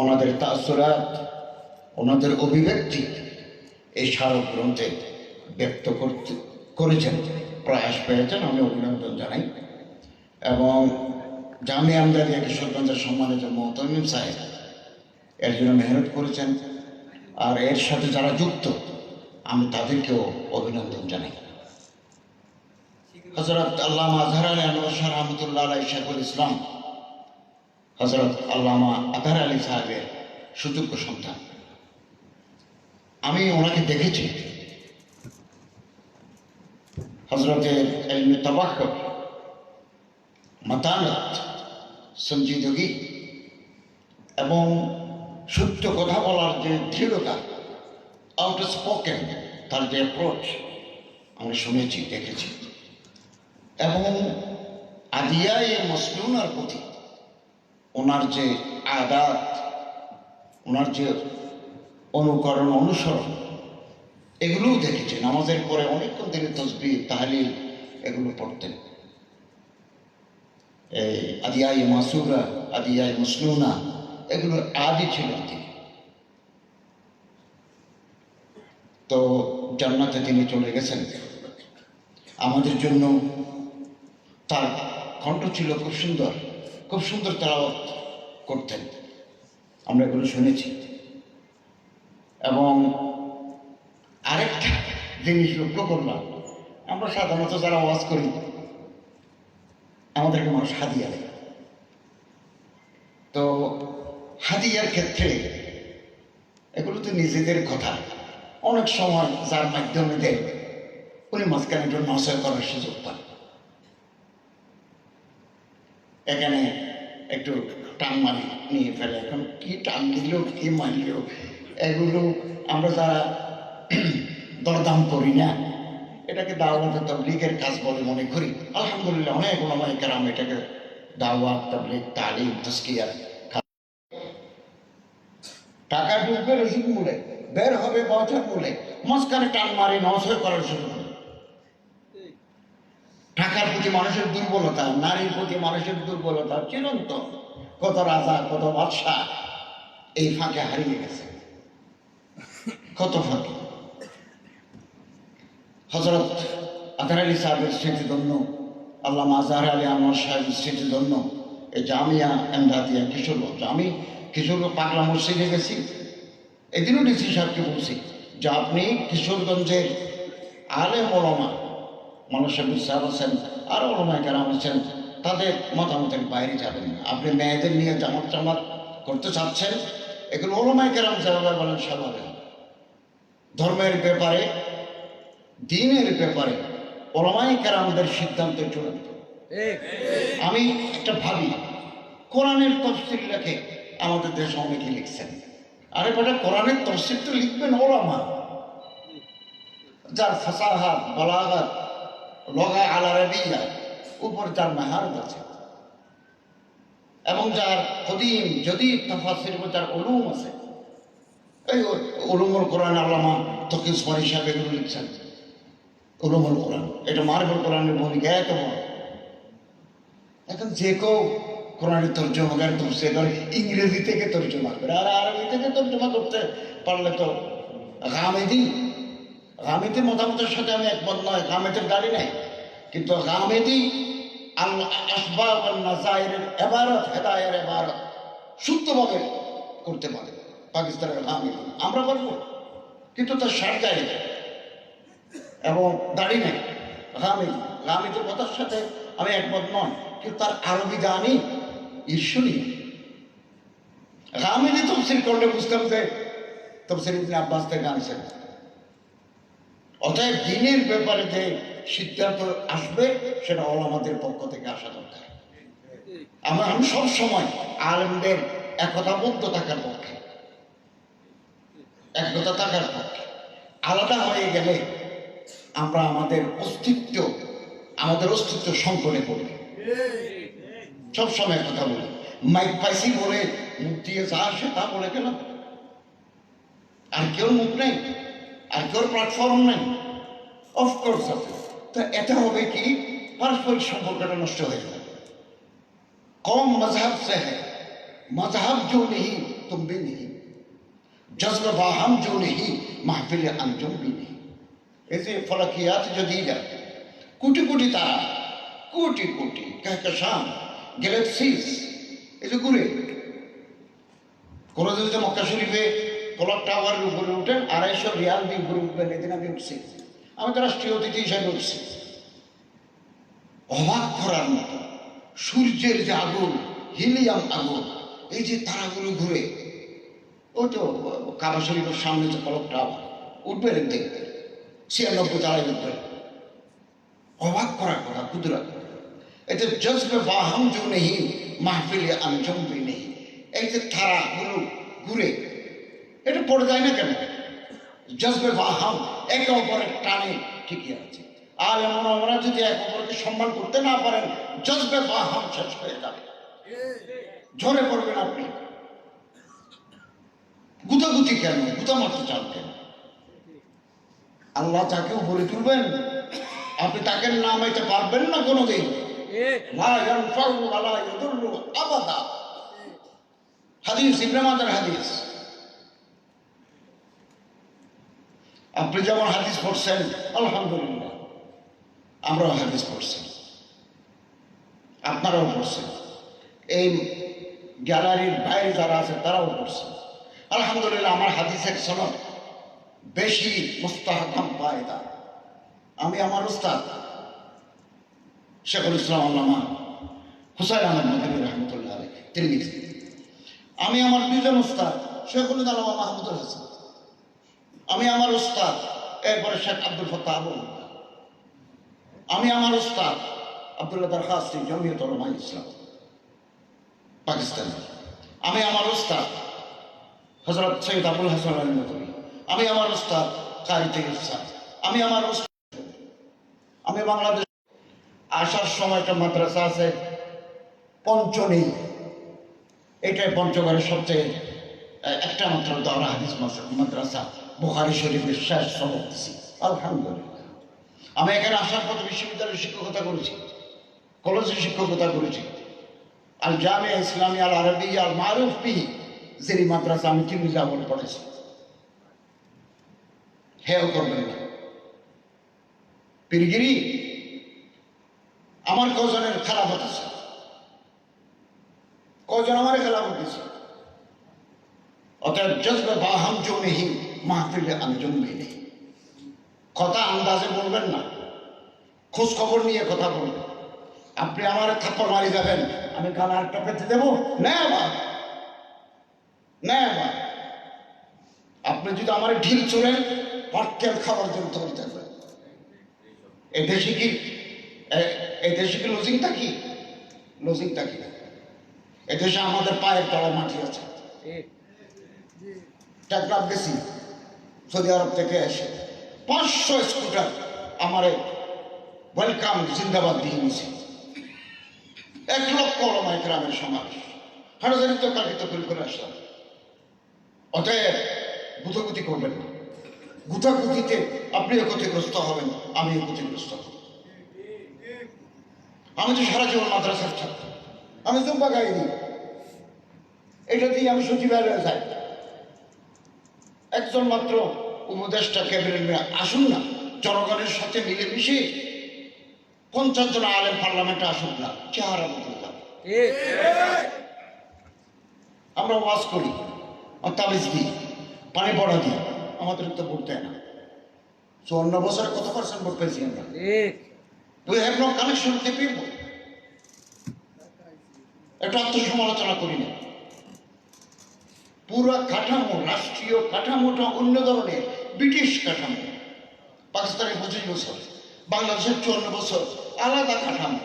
ওনাদের তাসরাত ওনাদের অভিব্যক্তি এই স্মারক গ্রন্থে ব্যক্ত করতে করেছেন, প্রয়াস পেয়েছেন, আমি অভিনন্দন জানাই। এবং জামি আমদাদিয়া কিশোরগঞ্জের সম্মানিত মহতমিম সাহেব, এর জন্য মেহনত করেছেন। আর এর সাথে যারা যুক্ত, আমি তাদেরকেও অভিনন্দন জানাই। হজরত আল্লাহ আজহার আলী আনোয়ার শাহ রহমতুল্লাহ আলাই ইসলাম হজরত আল্লামা আজহার আলী সাহেবের সুযোগ্য সন্তান। আমি ওনাকে দেখেছি। হজরতের এলমে তবাহ মাতানত সঞ্জিদগি এবং সত্য কথা বলার যে দৃঢ়তা আউট স্পোকেন তার যে অ্যাপ্রোচ আমরা শুনেছি, দেখেছি। এবং আদিয়ায় মসলুনার প্রতি ওনার যে আদাত, ওনার যে অনুকরণ অনুসরণ, এগুলোও দেখেছি। নামাজের পরে অনেকক্ষণ তিনি তসবি, তাহলিল এগুলো পড়তেন। এই আদিয়াই মাসুরা আদি আদিয়াই মুসলুনা এগুলোর আদি ছিলেন তিনি। তো জান্নাতে তিনি চলে গেছেন। আমাদের জন্য তার কণ্ঠ ছিল খুব সুন্দর। খুব সুন্দর তারাওয়াত করতেন। আমরা এগুলো শুনেছি। এবং আরেকটা জিনিস লক্ষ্য করলাম, আমরা সাধারণত যারা ওয়াজ করি, আমাদেরকে মানুষ হাদিয়া দেয়। তো হাদিয়ার ক্ষেত্রে এগুলো তো নিজেদের কথা, অনেক সময় যার মাধ্যমে দেয়, উনি মাঝখানে একটু নশয় করার সুযোগ পান। এখানে একটু টান মারি, নিয়ে ফেলে। এখন কি টান দিল, কি মারল? এগুলো আমরা যারা দরদাম করি না, এটাকে দাওয়াত তবলিগের কাজ বলে মনে করি। আলহামদুলিল্লাহ, অনেক ওলামাই কেরাম এটাকে দাওয়াত, তবলিগ, তালিম তস্কিয়ার টাকা ঢুকবে রসিদ মূলে বের হবে বছর মূলে মাঝখানে টান মারি নশয় করার করে টাকার প্রতি মানুষের দুর্বলতা, নারীর প্রতি মানুষের দুর্বলতা চিরন্তন। কত রাজা, কত বাদশাহ এই ফাঁকে হারিয়ে গেছে। কত ফাঁকে। হজরত আধার আলী সাহেবের স্মৃতিধন্য আল্লাহ আজহার আলী আনোয়ার সাহেবের স্মৃতিধন্য, এই জামিয়া এমদাদিয়া কিশোরগঞ্জ আমি কিশোরগঞ্জ পাগলা মসজিদে গেছি। এদিনও ডিসি সাহেবকে বলছি, যে আপনি কিশোরগঞ্জের আলে মলমা মানুষের সাহেব আছেন আরও ওলমায় কেরাম আছেন তাদের মতামতের বাইরে যাবেন। না আপনি মেয়েদের নিয়ে জামাত জামাত করতে চাচ্ছেন এগুলো ওলমায় কেরাম যেভাবে বলেন সেভাবে ধর্মের ব্যাপারে দিনের ব্যাপারে ওলমাই কেরামদের সিদ্ধান্ত চূড়ান্ত। আমি একটা ভাবি কোরআনের তফসিল লেখে আমাদের দেশ অনেকে লিখছেন। আরে বেটা কোরআনের তফসিল তো লিখবেন ওলামা। যার ফাসাহাত বলাগাত লগা আলারাবিয়া উপর যার মেহারত আছে এবং যার কদিম যদি তফাসির যার উলুম আছে। এই উলুমুল কোরআন আল্লামা তকিস উসমানী সাহেব এগুলো লিখছেন। উলুমুল কোরআন, এটা মারবুল কোরআনের ভূমিকা এত বড় এখন যে কেউ কোরআনের তর্জমা করে সে ধরে ইংরেজি থেকে তর্জমা করে, আর আরবি থেকে তর্জমা করতে পারলে তো গামেদি গামেদির মতামতের সাথে আমি একমত নয় গামেদের গাড়ি নাই। কিন্তু গামেদি আল্লাহ আসবাব নাজাইরের এবারত, হেদায়ের এবারত শুদ্ধভাবে করতে পারে পাকিস্তানের গামেদি আমরা পারব, কিন্তু তার সার গাড়ি এবং দাড়ি নেই। গামেদি গামেদির কথার সাথে আমি একমত নয়, কিন্তু তার আরবি গানই ঈর্ষণীয়। গামেদি তফসিল করলে বুঝতাম যে তফসিল আব্বাস থেকে আনছেন। অতএব দিনের ব্যাপারে যে সিদ্ধান্ত আসবে, সেটা আমাদের পক্ষ থেকে আসা দরকার। আমরা আমি সব সময় আলেমদের একতাবদ্ধ থাকার পক্ষে, একতা থাকার পক্ষে। আলাদা হয়ে গেলে আমরা আমাদের অস্তিত্ব আমাদের অস্তিত্ব সংকটে পড়বে। সব সময় কথা বলি। মাইক পাইসি বলে মুখ দিয়ে যা আসে তা বলে গেলাম আর কেউ মুখ নেই? আর কেউ প্ল্যাটফর্ম নেই অফকোর্স আছে তো এটা হবে কি পারস্পরিক সম্পর্কটা নষ্ট হয়ে যাবে কম মজহব সে হ্যাঁ मजहब जो नहीं तुम भी नहीं जज्ब बाहम जो नहीं महफिल अंजुम भी नहीं ऐसे फलकियात जदीदा কোটি কোটি তারা কোটি কোটি কাহকাশান গ্যালাক্সিস এই যে ঘুরে কোনো যদি মক্কা শরীফে ক্লক টাওয়ারের উপরে উঠেন, আড়াইশো রিয়াল দিয়ে উপরে উঠবেন, এদিন আমি উঠছি। আমি তো রাষ্ট্রীয় অতিথি হিসাবে উঠছি। অবাক করার মতো, সূর্যের যে আগুন, হিলিয়াম আগুন, এই যে তারাগুলো ঘুরে, ও তো, কাবা শরীফের সামনে যে ক্লক টাওয়ার, উঠবেন দেখতে ছিয়ানব্বই তারাই উঠবেন। অবাক করার কথা কুদরা এতে জজবে বাহাম জো নেহি, মাহফিলে আঞ্জম নেহি। এই যে তারাগুলো ঘুরে এটা পড়ে যায় না কেন? জজবে বাহাম একে অপরের টানে ঠিকই আছে। আর এমন আমরা যদি এক অপরকে সম্মান করতে না পারেন জজবে বাহাম শেষ হয়ে যাবে। ঝরে পড়বেন আপনি। গুতাগুতি কেন? গুতা মারতে চান কেন আল্লাহ তাকে উপরে তুলবেন। আপনি তাকে নামাইতে পারবেন না কোনোদিন। হাদিস মাজার হাদিস। আপনি যেমন হাদিস পড়ছেন, আলহামদুলিল্লাহ। আমরাও হাদিস পড়ছি। আপনারাও পড়ছেন। এই গ্যালারির বাইরে যারা আছে, তারাও পড়ছেন আলহামদুলিল্লাহ, আমার হাদিসের সনদ বেশি মুস্তাহকাম পায় তা আমি আমার উস্তাদ শেখুল ইসলাম আল্লামা হুসাইন আহমদ মদিনী রহমতুল্লাহ তিরমিজি। আমি আমার দুজন উস্তাদ শেখুল আল্লামা মাহমুদুল হাসান। আমি আমার উস্তাদ এরপরে শেখ আব্দুল ফত্তাহ আবু আমি আমার উস্তাদ আব্দুল্লাহ দরখাস্তি জমিয়ত রহমা ইসলাম পাকিস্তান আমি আমার উস্তাদ হজরত সৈয়দ আবুল হাসান আমি আমার উস্তাদ কারি থেকে আমি আমার উস্তাদ আমি বাংলাদেশ আসার সময় একটা মাদ্রাসা আছে, পঞ্চনী। এটাই পঞ্চগড়ের সবচেয়ে একটা মাত্র দরা হাদিস মাদ্রাসা। বুখারি শরীফের শেষ সবক দিছি। আলহামদুলিল্লাহ। আমি এখানে আসার পথে বিশ্ববিদ্যালয়ে শিক্ষকতা করেছি কলেজে শিক্ষকতা করেছি। আল জামিয়া ইসলামী আল আরবি আল মারুফ বি জেরি মাদ্রাসা, আমি তিন যাবন পড়েছি। হেও করবেন না। পীরগিরি, আমার কজনের খারাপ হতেছে কজন আমার খেলাফ হতেছে অতএব জজবে বাহাম জমিহি মাহফিলে আঞ্জম নেই। কথা আন্দাজে বলবেন না। খোঁজ খবর নিয়ে কথা বলবেন। আপনি আমার থাপ্পড় মারি যাবেন। আমি গান আরেকটা পেতে দেবো? না আবার না আবার আপনি যদি আমার ঢিল চড়েন হটকেল খাওয়ার জন্য তৈরি থাকবেন। দেশে কি এ- দেশে কি লজিংটা কি? লজিংটা কি? এ দেশে আমাদের পায়ের তলায় মাটি আছে। টেকনাফ গেছি। সৌদি আরব থেকে এসে পাঁচশো স্কুটার আমারে ওয়েলকাম জিন্দাবাদ দিয়ে নিছে এক লক্ষ ওলামায় গ্রামের সমাজ। হারাজারি তো কালিত করে করে আসলাম। অতএব গুতাগুতি করবেন না। গুতাগুতিতে আপনিও ক্ষতিগ্রস্ত হবেন, আমিও ক্ষতিগ্রস্ত হব। আমি তো সারা জীবন মাদ্রাসার ছাত্র। আমি জুম্বা গাইনি। এটা দিয়ে আমি সচিবালয়ে যাই। একজন মাত্র উপদেষ্টা ক্যাবিনেট আসুন না জনগণের সাথে মিলেমিশে পঞ্চাশ জন আলেম পার্লামেন্টে আসুন না চেহারা বদলে যাবে। আমরা ওয়াজ করি তাবিজ দিই পানি পড়া দিই আমাদের তো ভোট দেয় না। চুয়ান্ন বছরে কত পার্সেন্ট ভোট পেয়েছি আমরা? We have no connection with people একটু আত্মসমালোচনা করি না। পুরো কাঠামো রাষ্ট্রীয় কাঠামোটা অন্য ধরনের। ব্রিটিশ কাঠামো, পাকিস্তানের পঁচিশ বছর, বাংলাদেশের চুয়ান্ন বছর, আলাদা কাঠামো।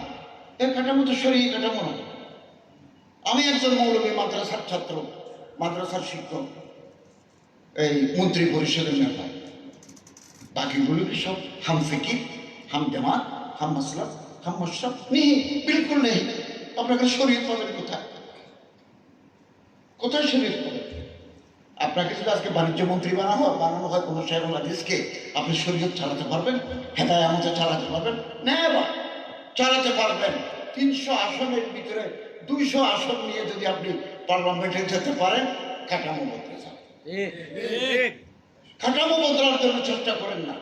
এই কাঠামো তো সরিয়ে কাঠামো না। আমি একজন মৌলবী, মাদ্রাসার ছাত্র, মাদ্রাসার শিক্ষক, এই মন্ত্রী পরিষদের নেতা। বাকিগুলো কি সব হাম ফিকির, হাম জামাত, হাম মাসলাম, হাম মশরফ নেই, বিলকুল নেই। আপনাকে শরীর পাবেন কোথায়? কোথায় শরীর পাবেন? আপনাকে যদি আজকে বাণিজ্য মন্ত্রী বানানো হয় বানানো হয় কোনো সাহেবুল হাদিসকে আপনি শরীয়ত চালাতে পারবেন হেদায় আমাদের চালাতে পারবেন না বা চালাতে পারবেন। তিনশো আসনের ভিতরে দুইশো আসন নিয়ে যদি আপনি পার্লামেন্টে যেতে পারেন, কাঠামো বদলে ঠিক কাঠামো বদলার জন্য চেষ্টা করেন না।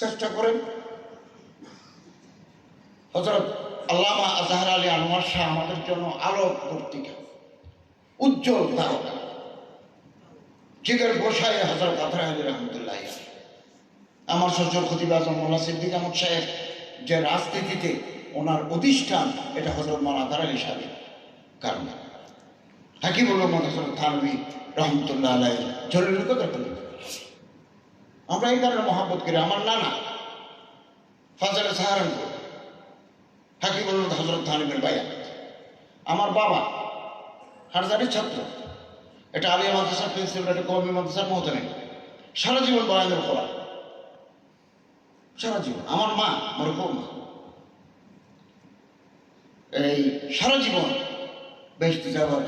চেষ্টা করেন। হজরত আল্লামা আজহার আলী আনোয়ার শাহ আমাদের জন্য আলোক পত্রিকা উজ্জ্বল তারকা জিগের গোসাই হজরত আজহার আলী রহমতুল্লাহ। আমার শ্বশুর খতিব আজম মোল্লা সিদ্দিক আহমদ সাহেব যে রাজনীতিতে ওনার অধিষ্ঠান, এটা হজরত আজহার আলী সাহেবের কারণে। হাকিমুল হাসান থানবী রহমতুল্লাহ আলাই জরুরি কথা বলি আমরা এই কারণে মহাব্বত করি, আমার নানা ফাজারে সাহারানপুর, হাকিমুল হজরত থানবীর ভাইয়া, আমার বাবা হারজারির ছাত্র। এটা আলিয়া মাদ্রাসার প্রিন্সিপাল এটা কমি মাদ্রাসার মহতনে সারা জীবন বয়ানের করা সারা জীবন। আমার মা মরহুম এই সারা জীবন বেশতে যাওয়ার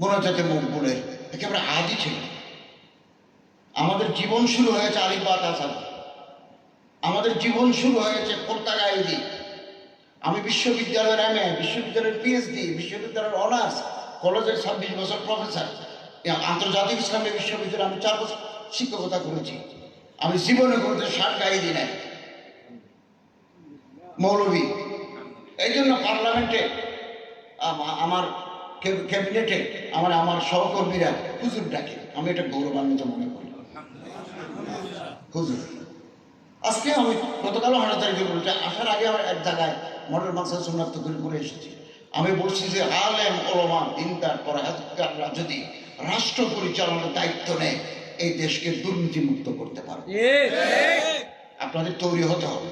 মোনাজাতে মকবুলের একেবারে আদি ছিল। আমাদের জীবন শুরু হয়েছে আলিবাগ আসাদ আমাদের জীবন শুরু হয়েছে আইডি আমি বিশ্ববিদ্যালয়ের এম এ, বিশ্ববিদ্যালয়ের পিএইচডি, বিশ্ববিদ্যালয়ের অনার্স। কলেজের ছাব্বিশ বছর প্রফেসর আন্তর্জাতিক ইসলামী বিশ্ববিদ্যালয়ে, আমি চার বছর শিক্ষকতা করেছি। আমি জীবনে করতে ষাট গাইদি নাই। মৌলবী এই জন্য পার্লামেন্টে আমার ক্যাবিনেটে আমার আমার সহকর্মীরা হুজুর ডাকে। আমি এটা গৌরবান্বিত মনে করি। হুজুর, আজকে আমি গতকালও হাঁটা তারিখে বলেছি, আসার আগে আমার এক জায়গায় মডেল মাসা শনাক্ত করে করে এসেছি। আমি বলছি যে আলেম ওলমা দিনদার পরাহাতকাররা যদি রাষ্ট্র পরিচালনার দায়িত্ব নেয় এই দেশকে দুর্নীতিমুক্ত করতে পারবে। আপনাদের তৈরি হতে হবে।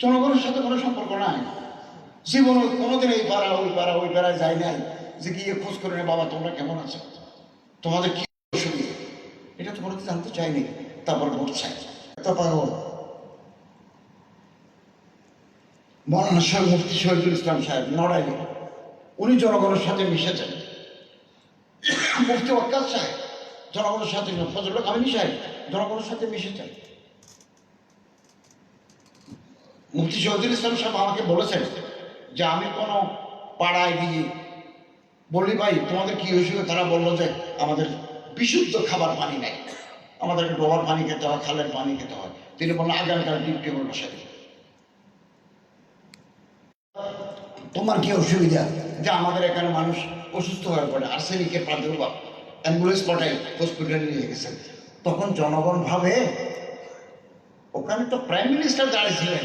জনগণের সাথে কোনো সম্পর্ক নাই। জীবনে কোনোদিন এই পাড়া ওই পাড়া ওই পাড়ায় যায় নাই যে গিয়ে খোঁজ করে নে বাবা তোমরা কেমন আছো? তোমাদের কি অসুবিধা? এটা তো কোনোদিন জানতে চাইনি। তারপর ভোট চাই পাগল। মৌলানা সাহেব মুফতি শহীদুল ইসলাম সাহেব নড়াইলে। উনি জনগণের সাথে মিশেছেন। মুফতি ওয়াক্কাস সাহেব জনগণের সাথে ফজলুল কামিনী সাহেব জনগণের সাথে মিশেছেন। মুফতি শহীদুল ইসলাম সাহেব আমাকে বলেছেন যে আমি কোনো পাড়ায় গিয়ে বলি, ভাই, তোমাদের কি হয়েছিল? তারা বলল যে, আমাদের বিশুদ্ধ খাবার পানি নেই। আমাদেরকে ডোবার পানি খেতে হয়, খালের পানি খেতে হয়। তিনি বললেন, আগামীকাল ডিউটি টেবিল বসাই দিন। তোমার কি অসুবিধা? যে আমাদের এখানে মানুষ অসুস্থ হয়ে পড়ে, আর্সেনিকের প্রাদুর্ভাব। অ্যাম্বুলেন্স পাঠাই হসপিটালে নিয়ে গেছেন। তখন জনগণ ভাবে, ওখানে তো প্রাইম মিনিস্টার দাঁড়িয়েছিলেন।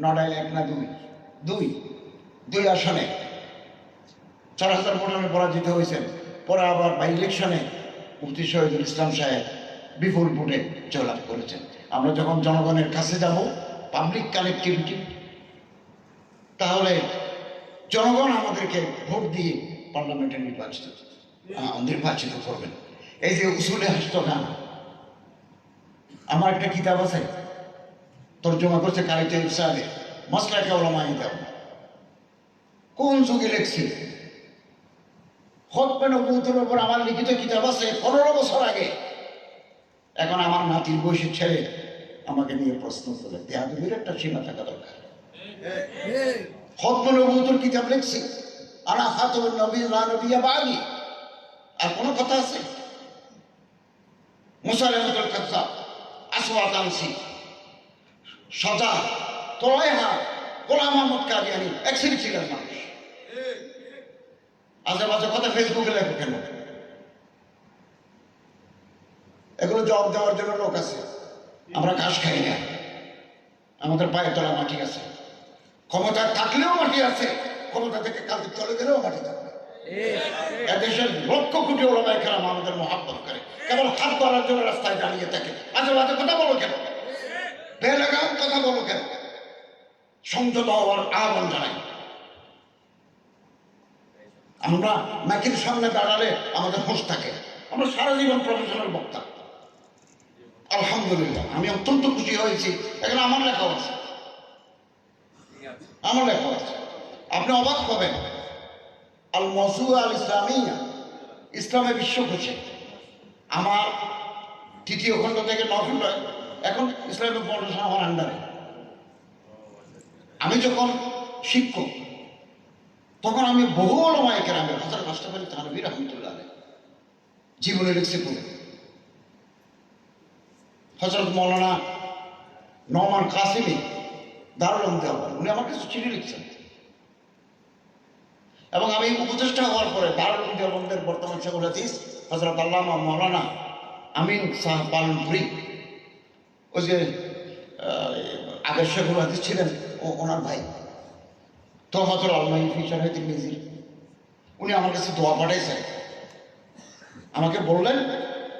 নড়াইল এক না দুই। দুই। দুই আসনে। চার হাজার ভোটারে পরাজিত হয়েছেন। পরে আবার বাই ইলেকশনে মুফতি শহীদুল ইসলাম সাহেব বিপুল ভোটে জয়লাভ করেছেন। আমরা যখন জনগণের কাছে যাব পাবলিক কানেক্টিভিটি তাহলে জনগণ আমাদেরকে ভোট দিয়ে পার্লামেন্টে নির্বাচিত নির্বাচিত করবেন। এই যে উসুলে হাসত গান আমার একটা কিতাব আছে, তর্জমা করছে কারিতে সাহেব মশলাকে ওলামাই দাও কোন যুগে লেখছি হতপে নবুতের উপর আমার লিখিত কিতাব আছে, পনেরো বছর আগে। এখন আমার নাতির বয়সের ছেলে আমাকে নিয়ে প্রশ্ন করে দেহাদুবির একটা সীমা থাকা দরকার। হতপে নবুতের কিতাব লিখছি। আনা খাতুন নবী লা নবিয়া বাগি আর কোনো কথা আছে? মুসালেমতুল কাজ্জাব আসওয়াত আনসি সজা, তোলাইহা, গোলাম আহমদ কাদিয়ানি, এক ছিলেন মানুষ। আজে বাজে কথা ফেসবুকে লেখো কেন? এগুলো জবাব দেওয়ার জন্য লোক আছে। আমরা ঘাস খাই না। আমাদের পায়ের তলা মাটি আছে। ক্ষমতা থাকলেও মাটি আছে ক্ষমতা থেকে কালকে চলে গেলেও মাটি থাকবে। এদেশের লক্ষ কোটি ওলামাই খেলাম আমাদের মহাব্বত করে কেবল হাত ধরার জন্য রাস্তায় দাঁড়িয়ে থাকে। আজে বাজে কথা বলো কেন? বেলাগাম কথা বলো কেন? সংযত হওয়ার আহ্বান জানাই। আমরা নাকির সামনে দাঁড়ালে আমাদের হোশ থাকে। আমরা সারা জীবন প্রফেশনাল বক্তা। আলহামদুলিল্লাহ আমি অত্যন্ত খুশি হয়েছি। এখানে আমার লেখা আছে আমার লেখা আছে। আপনি অবাক হবেন। আল মসু আল ইসলামিয়া ইসলামে বিশ্বকোষে আমার তৃতীয় খণ্ড থেকে নখণ্ড এখন ইসলামিক ফাউন্ডেশন আমার আন্ডারে। আমি যখন শিক্ষক, তখন আমি বহু ওলমায় কেরামে হাজার মাস্টার আলী তানবী রহমতুল্লাহ আলাইহ জীবনে লিখছে পড়ে। হজরত মৌলানা নমান কাসিমি দারুল দেওয়াল উনি আমার কাছে চিঠি লিখছেন। এবং আমি উপদেষ্টা হওয়ার পরে দারুল দেওবন্দের বর্তমান শেখুল হাদিস হজরত আল্লামা মৌলানা আমিন শাহ পালনপুরি, ওই যে আগের শেখুল হাদিস ছিলেন, ও, ওনার ভাই। তোহাতুল আলমাই ফিচার হয়তো মিজির উনি আমার কাছে দোয়া পাঠাইছেন। আমাকে বললেন,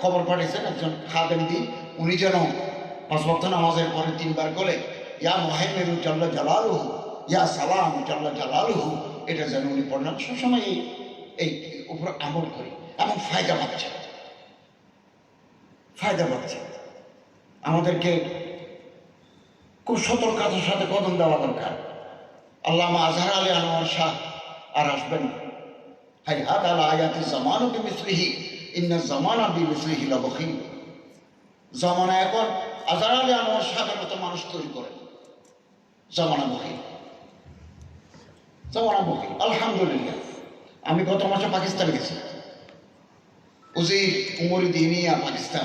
খবর পাঠিয়েছেন একজন খাদেম দি, উনি যেন পাঁচ ভক্ত নামাজের পরে তিনবার করে ইয়া মহেমেরু জাল্লা জালালুহু, ইয়া সালাম জাল্লা জালালুহু। এটা যেন উনি পড়লেন সবসময় এই এই উপর আমল করি এবং ফায়দা পাচ্ছে। ফায়দা পাচ্ছে। আমাদেরকে খুব সতর্কতার সাথে কদম দেওয়া দরকার। আল্লামা আজহার আলী আনোয়ার শাহ আর আসবেন। হাই হাত আলা আয়াতি জামানু বিমিসলিহি, ইন্না জামানা বিমিসলিহি লাবখিল। জামানা এখন আজহার আলী আনোয়ার শাহের মতো মানুষ তৈরি করে জামানা বখিল জামানা বখিল আলহামদুলিল্লাহ। আমি গত মাসে পাকিস্তান গেছি। উজির, উমরি দিনিয়া পাকিস্তান।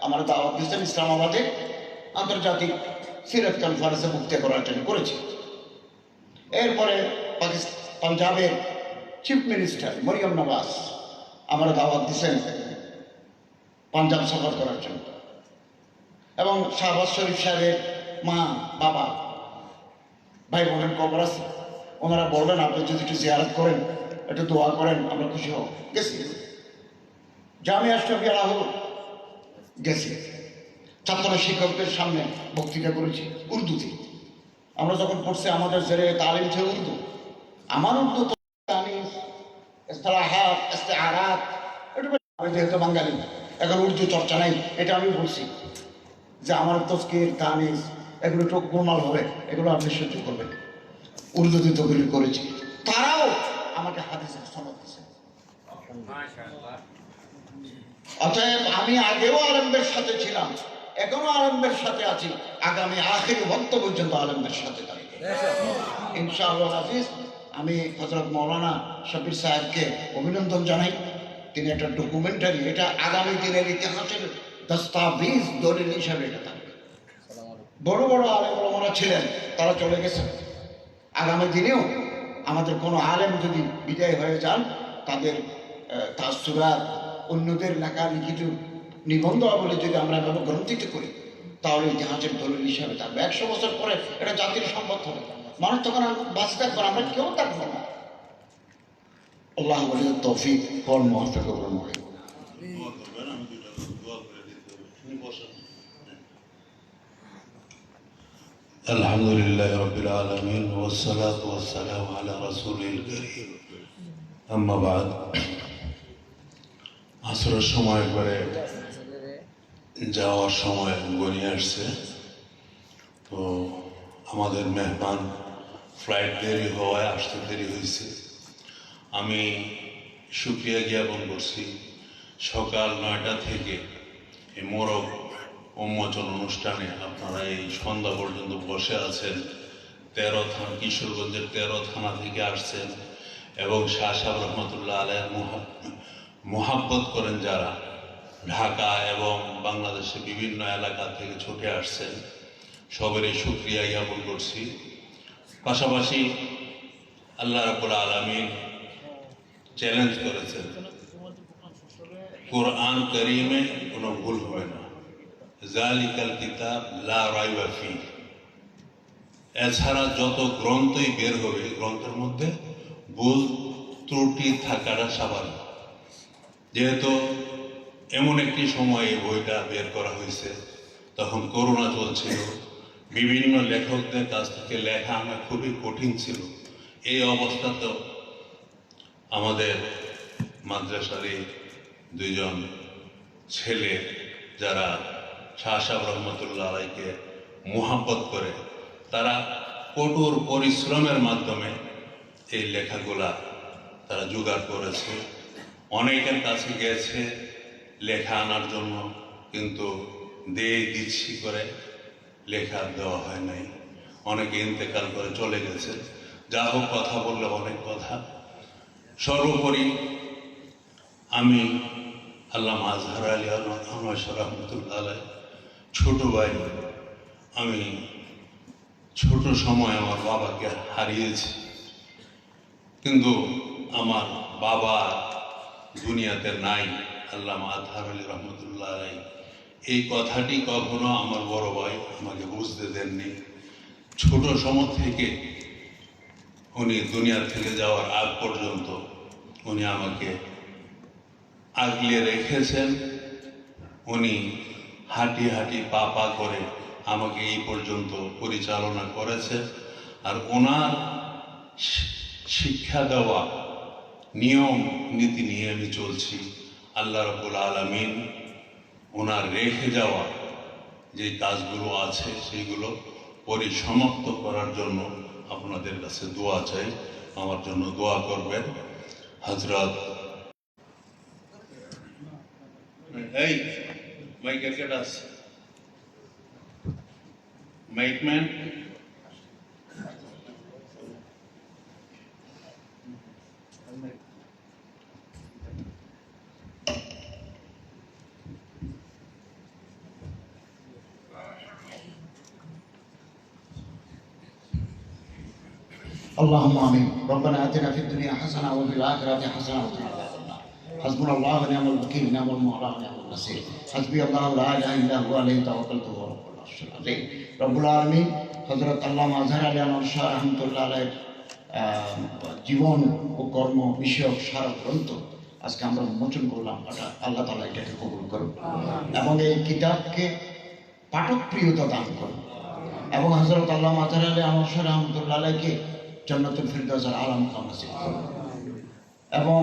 আমার দাওয়াত দিয়েছেন ইসলামাবাদে আন্তর্জাতিক সিরাত কনফারেন্সে মুক্তি করার জন্য করেছি। এরপরে পাকিস্তান পাঞ্জাবের চিফ মিনিস্টার মরিয়ম নওয়াজ আমার দাওয়াত দিচ্ছেন পাঞ্জাব সফর করার জন্য। এবং শাহবাজ শরীফ সাহেবের মা, বাবা ভাই বোনের কবর আছে? ওনারা বললেন আপনি যদি একটু জিয়ারত করেন, একটু দোয়া করেন, আমরা খুশি হব। গেছি। জামিয়া শফিয়া রাহুল গেছি। ছাত্র শিক্ষকদের সামনে বক্তৃতা করেছি, উর্দুতে। আমরা যখন পড়ছি, আমাদের জেরে তালিম ছিল উর্দু। আমার উর্দু তো আমি যেহেতু বাঙালি, এখন উর্দু চর্চা নাই, এটা আমি বলছি যে আমার তস্কির তানিস এগুলো একটু গোলমাল হবে, এগুলো আপনি সহ্য করবেন উর্দুতে তৈরি করেছি, তারাও আমাকে হাদিসের সনদ দিচ্ছে অতএব আমি আগেও আলমদের সাথে ছিলাম, এখনও আলমদের সাথে আছি, আগামী আখের ভক্ত পর্যন্ত আলমদের সাথে থাকবে। ইনশাআল্লাহ আজিজ আমি হজরত মৌলানা শফির সাহেবকে অভিনন্দন জানাই। তিনি একটা ডকুমেন্টারি এটা আগামী দিনের ইতিহাসের দস্তাবিজ দলিল হিসাবে এটা বড় বড় আলেম ওলামারা ছিলেন, তারা চলে গেছেন। আগামী দিনেও আমাদের কোনো আলেম যদি বিদায় হয়ে যান, তাদের তার সুরাত অন্যদের লেখা লিখিত নিবন্ধ বলে যদি আমরা এভাবে গ্রন্থিত করি, তাহলে ইতিহাসের দলিল হিসাবে থাকবে। একশো বছর পরে এটা জাতির সম্পদ হবে। মানুষ তখন বাঁচে থাকবে আমরা কেউ থাকব না আল্লাহ বলে তৌফিক মহাফেক মরে দোয়া করবেন আমি দুইটা দোয়া করে দিতে হবে তুমি বসেন الحمد لله رب العالمين والصلاة والسلام على رسول الكريم أما بعد আসরের সময় করে যাওয়ার সময় গড়িয়ে আসছে তো আমাদের মেহমান ফ্লাইট দেরি হওয়ায় আসতে দেরি হয়েছে আমি সুক্রিয়া জ্ঞাপন করছি সকাল নয়টা থেকে এই মোরগ উন্মোচন অনুষ্ঠানে আপনারা এই সন্ধ্যা পর্যন্ত বসে আছেন। তেরো থানা কিশোরগঞ্জের তেরো থানা থেকে আসছেন এবং শাহ সাহেব রহমতুল্লাহ আলহ মোহাব্বত করেন যারা। ঢাকা এবং বাংলাদেশের বিভিন্ন এলাকা থেকে ছুটে আসছেন। সবেরই সুক্রিয়া জ্ঞাপন করছি। পাশাপাশি আল্লাহ রাবুল আলমিন চ্যালেঞ্জ করেছেন। কোরআন করিমে কোনো ভুল হবে না। জালিকাল কিতাব লা রাইবা ফি এছাড়া যত গ্রন্থই বের হবে গ্রন্থের মধ্যে, ভুল ত্রুটি থাকাটা স্বাভাবিক। যেহেতু এমন একটি সময় বইটা বের করা হয়েছে, তখন করোনা চলছিল, বিভিন্ন লেখকদের কাছ থেকে লেখা আমার খুবই কঠিন ছিল। এই অবস্থাতেও আমাদের মাদ্রাসারই দুইজন ছেলে যারা শাহ সাহেব রহমতুল্লাহ আলাইকে মোহাব্বত করে, তারা কঠোর পরিশ্রমের মাধ্যমে এই লেখাগুলা তারা জোগাড় করেছে। অনেকের কাছে গেছে লেখা আনার জন্য, কিন্তু দিয়ে দিচ্ছি করে লেখা দেওয়া হয় নাই। অনেকে ইন্তেকাল করে চলে গেছে। যা হোক কথা বললে অনেক কথা। সর্বোপরি আমি আল্লাহ আজহার আলী আনসার রহমতুল্লাহ আলাই ছোট ভাই, আমি ছোট সময় আমার বাবাকে হারিয়েছি। কিন্তু আমার বাবা দুনিয়াতে নাই আল্লাহ আজহার আলী রহমতুল্লাহ আলাই। এই কথাটি কখনো আমার বড় ভাই আমাকে বুঝতে দেননি। ছোট সময় থেকে উনি দুনিয়া থেকে যাওয়ার আগ পর্যন্ত উনি আমাকে আগলে রেখেছেন। উনি হাঁটি হাঁটি পা পা করে আমাকে এই পর্যন্ত পরিচালনা করেছে। আর ওনার শিক্ষা দেওয়া, নিয়ম, নীতি নিয়ে আমি চলছি। আল্লাহ রবুল আলমিন ওনার রেখে যাওয়া যে কাজগুলো আছে সেইগুলো পরিসমাপ্ত করার জন্য আপনাদের কাছে দোয়া চাই। আমার জন্য দোয়া করবেন। হজরত এই Mike Arcadas. Mike Man. اللهم آمين ربنا آتنا في الدنيا حسنة وفي الآخرة حسنة وقنا عذاب النار حسبنا الله ونعم الوكيل نعم المولى ونعم النصير حسبي الله لا اله الا هو عليه توكلت وهو رب العرش العظيم رب العالمين হজরত আল্লাহ আজহার আলী আনোয়ার শাহ রহমতুল্লাহ আলাইয়ের আহ, জীবন ও কর্ম বিষয়ক সারা গ্রন্থ আজকে আমরা উন্মোচন করলাম এটা আল্লাহ তালা এটাকে কবুল করুন এবং এই কিতাবকে পাঠক প্রিয়তা দান করুন এবং হজরত আল্লাহ মাজার আলী আমার শাহ রহমতুল্লাহ আলাইকে জন্নতুল ফিরদৌসের আলম কামাসিল করুন এবং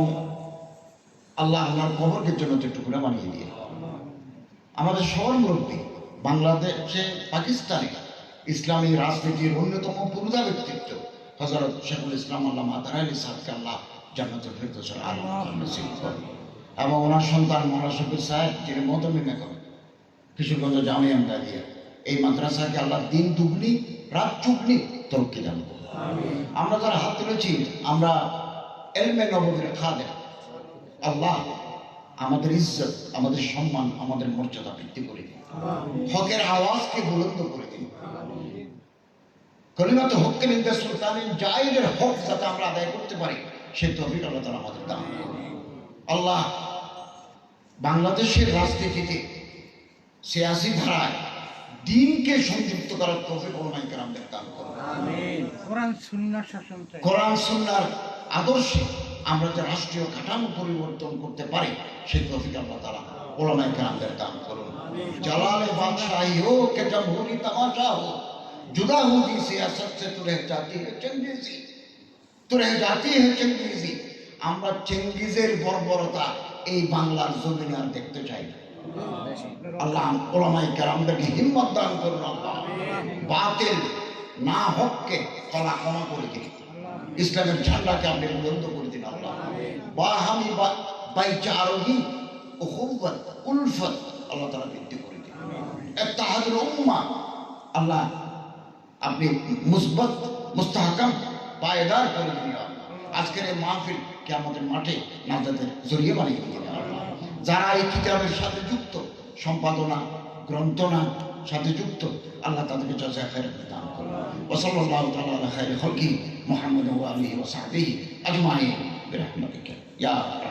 আল্লাহ আল্লাহর কবরকে জন্য একটু করে বানিয়ে দিয়ে। আমাদের সবার মুরব্বী বাংলাদেশে পাকিস্তানে ইসলামী রাজনীতির অন্যতম পুরুদা ব্যক্তিত্ব হজরত শেখুল ইসলাম আল্লাহ মাদার আলী সাহেবকে আল্লাহ জান্নাতুল ফিরদৌসের আলম নসিব করুন এবং ওনার সন্তান মোলা শফির সাহেব যিনি মতমিনা করেন কিশোরগঞ্জ জামিয়া দাঁড়িয়ে এই মাদ্রাসাকে আল্লাহ দিন দুগ্নি রাত চুগনি তরক্কি দান। আমরা যারা হাত তুলেছি আমরা এলমে নবমীর খাদে আল্লাহ আমাদের ইজ্জত আমাদের সম্মান আমাদের মর্যাদা বৃদ্ধি করে দিন। হকের আওয়াজকে বুলন্দ করে দিন। কলিমাতে হককে নিন্দা সুলতানের জায়েদের হক যাতে আমরা আদায় করতে পারি সেই তফিক আল্লাহ তালা আমাদের দান করুন। আল্লাহ বাংলাদেশের রাজনীতিতে সিয়াসি ধারায় দিনকে সংযুক্ত করার তৌফিক ওলামাই কেরামদের দান করুন। কোরআন সুন্নাহ শাসন কোরআন সুন্নার আদর্শে আমরা যে রাষ্ট্রীয় কাঠামো পরিবর্তন করতে পারি সেই তৌফিক আল্লাহ তারা ওলামাই কেরামদের দান করুন জালালে বাদশাহী हो कि जमहूरी तमाशा हो जुदा हुई सियासत से तो रह जाती है चंगेजी তো রহ জাতি है চেঙ্গিজি আমরা চেঙ্গিজের বর্বরতা এই বাংলার জমিনে আর দেখতে চাই না আল্লাহ ওলামাই কেরামদেরকে হিম্মত দান করুন আল্লাহ বাতিল না হককে কলা কমা করে দিন ইসলামের ঝান্ডাকে আপনি বুলন্দ করে দিন আল্লাহ বাহামি বা বাইচারোহী ও হুব্বত উলফত আল্লাহ তারা বৃদ্ধি করে দিন এত্তাহাদুল উম্মা, আল্লাহ আপনি মুসবত, মুস্তাহকাম, পায়দার করে দিন আজকের এই মাহফিল কে আমাদের মাঠে নাজাদের জড়িয়ে বানিয়ে দিন যারা এই কিতাবের সাথে যুক্ত, সম্পাদনা, গ্রন্থনা সাথে যুক্ত, আল্লাহ তাদেরকে যা খায়ের দান করুন। ওসল্লাল্লাহু তাআলা আলা খায়রি খলকি মুহাম্মদ ওয়া আলিহি ওয়া সাহবিহি 呀